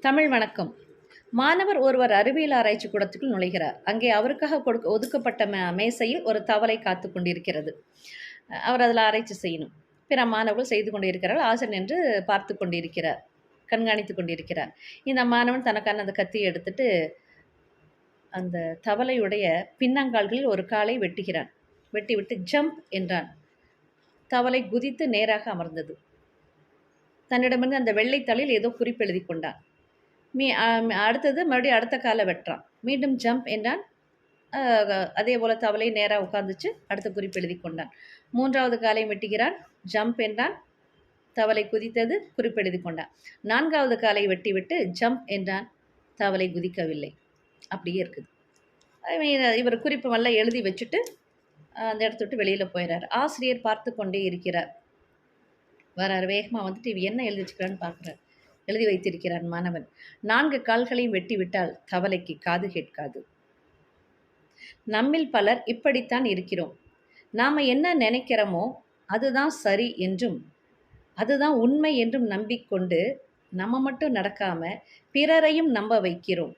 தமிழ் வணக்கம். மாணவர் ஒருவர் அறிவியல் ஆராய்ச்சி கூடத்துக்குள் நுழைகிறார். அங்கே அவருக்காக கொடுக்க ஒதுக்கப்பட்ட மே மேசையில் ஒரு தவளை காத்து கொண்டிருக்கிறது. அவர் அதில் ஆராய்ச்சி செய்யணும். பிற மாணவர்கள் செய்து கொண்டிருக்கிறார் ஆசிரியர் என்று பார்த்து கொண்டிருக்கிறார். கண்காணித்து கொண்டிருக்கிறார். இந்த மாணவன் தனக்கான அந்த கத்தியை எடுத்துட்டு அந்த தவளையுடைய பின்னங்கால்களில் ஒரு காலை வெட்டுகிறான். வெட்டிவிட்டு ஜம்ப் என்றான். தவளை குதித்து நேராக அமர்ந்தது. தன்னிடமிருந்து அந்த வெள்ளைத்தாளில் ஏதோ குறிப்பு எழுதி கொண்டான் மீ அடுத்தது மறுபடியும் அடுத்த காலை வெட்டுறான். மீண்டும் ஜம்ப் என்றான். அதே போல் தவளை நேராக உட்காந்துச்சு அடுத்த குறிப்பு எழுதி கொண்டான் மூன்றாவது காலை வெட்டுகிறான். ஜம்ப் என்றான். தவளை குதித்தது குறிப்பு எழுதி கொண்டான் நான்காவது காலை வெட்டிவிட்டு ஜம்ப் என்றான். தவளை குதிக்கவில்லை. அப்படியே இருக்குது. இவர் குறிப்பு எல்லாம் எழுதி வச்சுட்டு அந்த இடத்த விட்டு வெளியில் போயிடுறார் ஆசிரியர் பார்த்து கொண்டே இருக்கிறார். வரார். வேகமாக வந்துட்டு இவ என்ன எழுதி வச்சுக்கிறான்னு பார்க்குறார். எழுதி வைத்திருக்கிறான் மாணவன். நான்கு கால்களையும் வெட்டிவிட்டால் தவளைக்கு காது கேட்காது. நம்மில் பலர் இப்படித்தான் இருக்கிறோம். நாம் என்ன நினைக்கிறோமோ அதுதான் சரி என்றும் அதுதான் உண்மை என்றும் நம்பிக்கொண்டு நம்ம மட்டும் நடக்காமல் பிறரையும் நம்ப வைக்கிறோம்.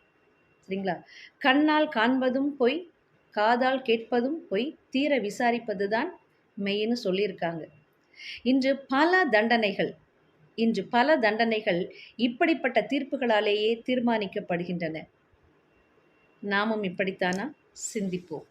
சரிங்களா? கண்ணால் காண்பதும் பொய் காதால் கேட்பதும் பொய் தீர விசாரிப்பது தான் மெய்ன்னு சொல்லியிருக்காங்க. இன்று பல தண்டனைகள் இன்று பல தண்டனைகள் இப்படிப்பட்ட தீர்ப்புகளாலேயே தீர்மானிக்கப்படுகின்றன. நாமும் இப்படித்தானா? சிந்திப்போம்.